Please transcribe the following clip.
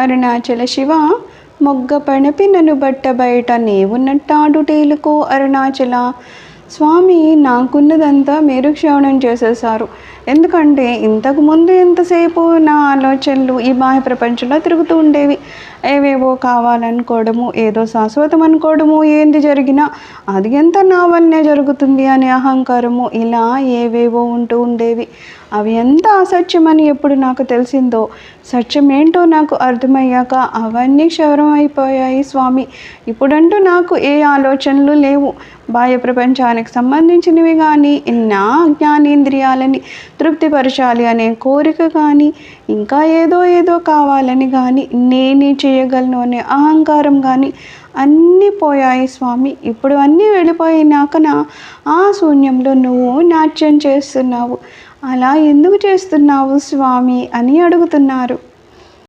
అరుణాచల శివ మొగ్గ పణపినను నన్ను బట్ట బయట నీవున్నట్టాడు టేలుకో అరుణాచల. స్వామి నాకున్నదంతా మీరు క్షవణం చేసేసారు ఎందుకంటే ఇంతకుముందు ఎంతసేపు నా ఆలోచనలు ఈ బాహ్య ప్రపంచంలో తిరుగుతూ ఉండేవి. ఏవేవో కావాలనుకోవడము ఏదో శాశ్వతం అనుకోవడము ఏంది జరిగినా అది ఎంత నా వల్లనే జరుగుతుంది అనే అహంకారము ఇలా ఏవేవో ఉంటూ ఉండేవి. అవి ఎంత అసత్యమని ఎప్పుడు నాకు తెలిసిందో? సత్యం ఏంటో నాకు అర్థమయ్యాక అవన్నీ క్షవరమైపోయాయి స్వామి. ఇప్పుడంటూ నాకు ఏ ఆలోచనలు లేవు. బాహ్య ప్రపంచానికి సంబంధించినవి కానీ నా జ్ఞానేంద్రియాలని తృప్తిపరచాలి అనే కోరిక కానీ ఇంకా ఏదో ఏదో కావాలని కానీ నేనే చేయగలను అనే అహంకారం కానీ అన్నీ పోయాయి స్వామి. ఇప్పుడు అన్నీ వెళ్ళిపోయినాక నా ఆ శూన్యంలో నువ్వు నాట్యం చేస్తున్నావు. అలా ఎందుకు చేస్తున్నావు స్వామి అని అడుగుతున్నారు.